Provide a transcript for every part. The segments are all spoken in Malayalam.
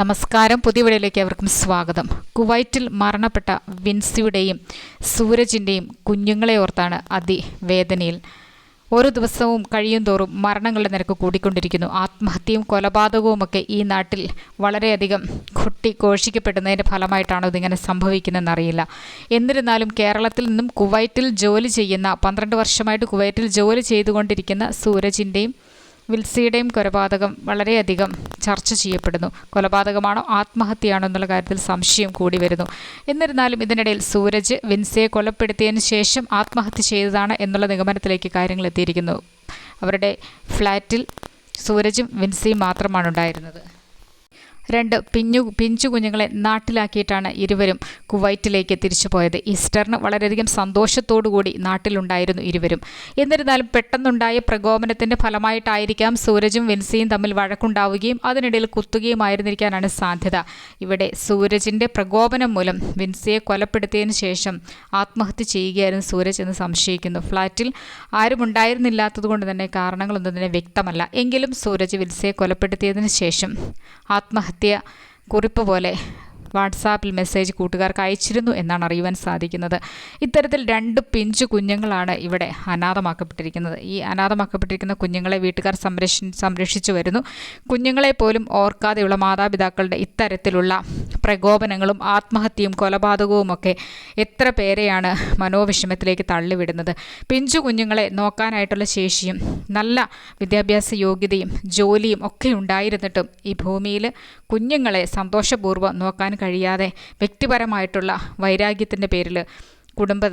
നമസ്കാരം. പുതിയ വീഡിയോയിലേക്ക് അവർക്കും സ്വാഗതം. കുവൈറ്റിൽ മരണപ്പെട്ട വിൻസിയുടെയും സൂരജിന്റെയും കുഞ്ഞുങ്ങളെ ഓർത്താണ് അതിവേദനയിൽ. ഓരോ ദിവസവും കഴിയും തോറും മരണങ്ങളുടെ നിരക്ക് കൂടിക്കൊണ്ടിരിക്കുന്നു. ആത്മഹത്യയും കൊലപാതകവുമൊക്കെ ഈ നാട്ടിൽ വളരെയധികം കുട്ടി ഘോഷിക്കപ്പെടുന്നതിന്റെ ഫലമായിട്ടാണോ ഇതിങ്ങനെ സംഭവിക്കുന്നതെന്നറിയില്ല. എന്നിരുന്നാലും കേരളത്തിൽ നിന്നും കുവൈറ്റിൽ ജോലി ചെയ്യുന്ന പന്ത്രണ്ട് വർഷമായിട്ട് കുവൈറ്റിൽ ജോലി ചെയ്തുകൊണ്ടിരിക്കുന്ന സൂരജിന്റെയും വിൽസിയുടെയും കൊലപാതകം വളരെയധികം ചർച്ച ചെയ്യപ്പെടുന്നു. കൊലപാതകമാണോ ആത്മഹത്യയാണോ എന്നുള്ള കാര്യത്തിൽ സംശയം കൂടി വരുന്നു. എന്നിരുന്നാലും ഇതിനിടയിൽ സൂരജ് വിൻസിയെ കൊലപ്പെടുത്തിയതിന് ശേഷം ആത്മഹത്യ ചെയ്തതാണ് എന്നുള്ള നിഗമനത്തിലേക്ക് കാര്യങ്ങൾ എത്തിയിരിക്കുന്നു. അവരുടെ ഫ്ലാറ്റിൽ സൂരജും വിൻസിയും മാത്രമാണ് ഉണ്ടായിരുന്നത്. രണ്ട് പിഞ്ഞു പിഞ്ചു കുഞ്ഞുങ്ങളെ നാട്ടിലാക്കിയിട്ടാണ് ഇരുവരും കുവൈറ്റിലേക്ക് തിരിച്ചു പോയത് ഈസ്റ്ററിന് വളരെയധികം സന്തോഷത്തോടുകൂടി നാട്ടിലുണ്ടായിരുന്നു ഇരുവരും. എന്നിരുന്നാലും പെട്ടെന്നുണ്ടായ പ്രകോപനത്തിന്റെ ഫലമായിട്ടായിരിക്കാം സൂരജും വിൻസിയും തമ്മിൽ വഴക്കുണ്ടാവുകയും അതിനിടയിൽ കുത്തുകയുമായിരുന്നിരിക്കാനാണ് സാധ്യത. ഇവിടെ സൂരജിന്റെ പ്രകോപനം മൂലം വിൻസിയെ കൊലപ്പെടുത്തിയതിനു ശേഷം ആത്മഹത്യ ചെയ്യുകയായിരുന്നു സൂരജ് എന്ന് സംശയിക്കുന്നു. ഫ്ലാറ്റിൽ ആരും ഉണ്ടായിരുന്നില്ലാത്തതുകൊണ്ട് തന്നെ കാരണങ്ങളൊന്നും തന്നെ വ്യക്തമല്ല. എങ്കിലും സൂരജ് വിൻസിയെ കൊലപ്പെടുത്തിയതിനു ശേഷം ആത്മഹത്യ നടത്തിയ കുറിപ്പ് പോലെ വാട്സാപ്പിൽ മെസ്സേജ് കൂട്ടുകാർക്ക് അയച്ചിരുന്നു എന്നാണ് അറിയുവാൻ സാധിക്കുന്നത്. ഇത്തരത്തിൽ രണ്ട് പിഞ്ചു കുഞ്ഞുങ്ങളാണ് ഇവിടെ അനാഥമാക്കപ്പെട്ടിരിക്കുന്നത്. ഈ അനാഥമാക്കപ്പെട്ടിരിക്കുന്ന കുഞ്ഞുങ്ങളെ വീട്ടുകാർ സംരക്ഷി സംരക്ഷിച്ചു വരുന്നു. കുഞ്ഞുങ്ങളെ പോലും ഓർക്കാതെയുള്ള മാതാപിതാക്കളുടെ ഇത്തരത്തിലുള്ള പ്രകോപനങ്ങളും ആത്മഹത്യയും കൊലപാതകവും ഒക്കെ എത്ര പേരെയാണ് മനോവിഷമത്തിലേക്ക് തള്ളിവിടുന്നത്? പിഞ്ചു കുഞ്ഞുങ്ങളെ നോക്കാനായിട്ടുള്ള ശേഷിയും നല്ല വിദ്യാഭ്യാസ യോഗ്യതയും ജോലിയും ഒക്കെ ഉണ്ടായിരുന്നിട്ടും ഈ ഭൂമിയിൽ കുഞ്ഞുങ്ങളെ സന്തോഷപൂർവം നോക്കാൻ കഴിയാതെ വ്യക്തിപരമായിട്ടുള്ള വൈരാഗ്യത്തിന്റെ പേരിൽ കുടുംബം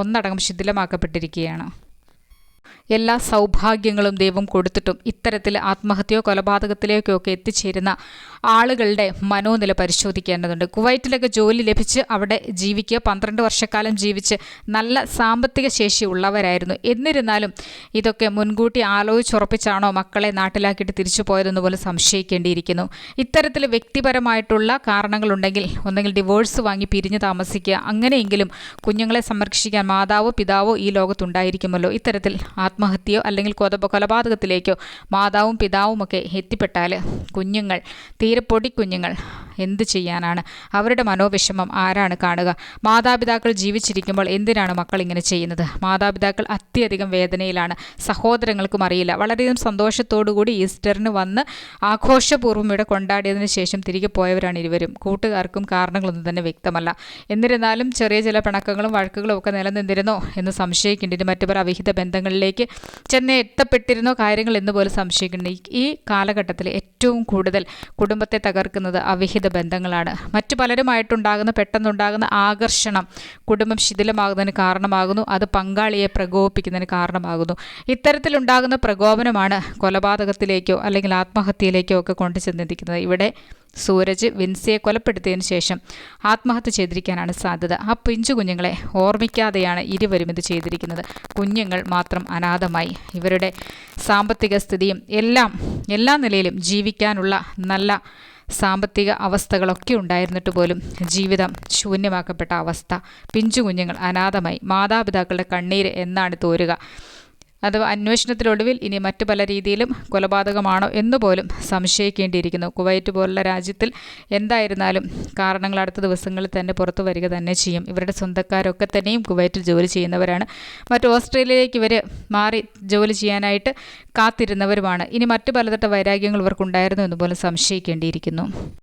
ഒന്നടങ്കം ശിഥിലമാക്കപ്പെട്ടിരിക്കുകയാണ്. എല്ലാ സൗഭാഗ്യങ്ങളും ദൈവം കൊടുത്തിട്ടും ഇത്തരത്തിൽ ആത്മഹത്യയോ കൊലപാതകത്തിലേക്കോ ഒക്കെ എത്തിച്ചേരുന്ന ആളുകളുടെ മനോനില പരിശോധിക്കേണ്ടതുണ്ട്. കുവൈറ്റിലൊക്കെ ജോലി ലഭിച്ച് അവിടെ ജീവിക്കുക പന്ത്രണ്ട് വർഷക്കാലം ജീവിച്ച് നല്ല സാമ്പത്തിക ശേഷി ഉള്ളവരായിരുന്നു. എന്നിരുന്നാലും ഇതൊക്കെ മുൻകൂട്ടി ആലോചിച്ചുറപ്പിച്ചാണോ മക്കളെ നാട്ടിലാക്കിയിട്ട് തിരിച്ചു പോയതെന്ന് പോലും സംശയിക്കേണ്ടിയിരിക്കുന്നു. ഇത്തരത്തിൽ വ്യക്തിപരമായിട്ടുള്ള കാരണങ്ങളുണ്ടെങ്കിൽ ഒന്നെങ്കിൽ ഡിവോഴ്സ് വാങ്ങി പിരിഞ്ഞു താമസിക്കുക അങ്ങനെയെങ്കിലും കുഞ്ഞുങ്ങളെ സംരക്ഷിക്കാൻ മാതാവോ പിതാവോ ഈ ലോകത്തുണ്ടായിരിക്കുമല്ലോ. ഇത്തരത്തിൽ ആത്മഹത്യയോ അല്ലെങ്കിൽ കൊത കൊലപാതകത്തിലേക്കോ മാതാവും പിതാവുമൊക്കെ എത്തിപ്പെട്ടാൽ കുഞ്ഞുങ്ങൾ തീരെ പൊടിക്കുഞ്ഞുങ്ങൾ എന്ത് ചെയ്യാനാണ്? അവരുടെ മനോവിഷമം ആരാണ് കാണുക? മാതാപിതാക്കൾ ജീവിച്ചിരിക്കുമ്പോൾ എന്തിനാണ് മക്കൾ ഇങ്ങനെ ചെയ്യുന്നത്? മാതാപിതാക്കൾ അത്യധികം വേദനയിലാണ്. സഹോദരങ്ങൾക്കും അറിയില്ല. വളരെയധികം സന്തോഷത്തോടുകൂടി ഈസ്റ്ററിന് വന്ന് ആഘോഷപൂർവം ഇവിടെ കൊണ്ടാടിയതിനു ശേഷം തിരികെ പോയവരാണ് ഇരുവരും. കൂട്ടുകാർക്കും കാരണങ്ങളൊന്നും തന്നെ വ്യക്തമല്ല. എന്നിരുന്നാലും ചെറിയ ചില പിണക്കങ്ങളും വഴക്കുകളും ഒക്കെ നിലനിന്നിരുന്നോ എന്ന് സംശയിക്കേണ്ടി മറ്റു അവിഹിത ബന്ധങ്ങളിലേക്ക് ചെന്ന് എത്തപ്പെട്ടിരുന്നോ കാര്യങ്ങൾ എന്ന് പോലും സംശയിക്കുന്നു ഈ കാലഘട്ടത്തിൽ ഏറ്റവും കൂടുതൽ കുടുംബത്തെ തകർക്കുന്നത് അവിഹിത ബന്ധങ്ങളാണ്. മറ്റു പലരുമായിട്ടുണ്ടാകുന്ന പെട്ടെന്നുണ്ടാകുന്ന ആകർഷണം കുടുംബം ശിഥിലമാകുന്നതിന് കാരണമാകുന്നു. അത് പങ്കാളിയെ പ്രകോപിപ്പിക്കുന്നതിന് കാരണമാകുന്നു. ഇത്തരത്തിലുണ്ടാകുന്ന പ്രകോപനമാണ് കൊലപാതകത്തിലേക്കോ അല്ലെങ്കിൽ ആത്മഹത്യയിലേക്കോ ഒക്കെ കൊണ്ടു ചെന്നെത്തിക്കുന്നത്. ഇവിടെ സൂരജ് വിൻസിയെ കൊലപ്പെടുത്തിയതിനു ശേഷം ആത്മഹത്യ ചെയ്തിരിക്കാനാണ് സാധ്യത. ആ പിഞ്ചു കുഞ്ഞുങ്ങളെ ഓർമ്മിക്കാതെയാണ് ഇരുവരും ഇത് ചെയ്തിരിക്കുന്നത്. കുഞ്ഞുങ്ങൾ മാത്രം അനാഥമായി. ഇവരുടെ സാമ്പത്തിക സ്ഥിതിയും എല്ലാം എല്ലാ നിലയിലും ജീവിക്കാനുള്ള നല്ല സാമ്പത്തിക അവസ്ഥകളൊക്കെ ഉണ്ടായിരുന്നിട്ട് പോലും ജീവിതം ശൂന്യമാക്കപ്പെട്ട അവസ്ഥ. പിഞ്ചു കുഞ്ഞുങ്ങൾ അനാഥമായി. മാതാപിതാക്കളുടെ കണ്ണീര് എന്നാണ് തോരുക. അത് അന്വേഷണത്തിലൊടുവിൽ ഇനി മറ്റു പല രീതിയിലും കൊലപാതകമാണോ എന്ന് പോലും സംശയിക്കേണ്ടിയിരിക്കുന്നു. കുവൈറ്റ് പോലുള്ള രാജ്യത്തിൽ എന്തായിരുന്നാലും കാരണങ്ങൾ അടുത്ത ദിവസങ്ങളിൽ തന്നെ പുറത്തു വരിക തന്നെ ചെയ്യും. ഇവരുടെ സ്വന്തക്കാരൊക്കെ തന്നെയും കുവൈറ്റിൽ ജോലി ചെയ്യുന്നവരാണ്. മറ്റ് ഓസ്ട്രേലിയയിലേക്ക് ഇവർ മാറി ജോലി ചെയ്യാനായിട്ട് കാത്തിരുന്നവരുമാണ്. ഇനി മറ്റു പലതട്ട വൈരാഗ്യങ്ങൾ ഇവർക്കുണ്ടായിരുന്നു എന്ന് പോലും സംശയിക്കേണ്ടിയിരിക്കുന്നു.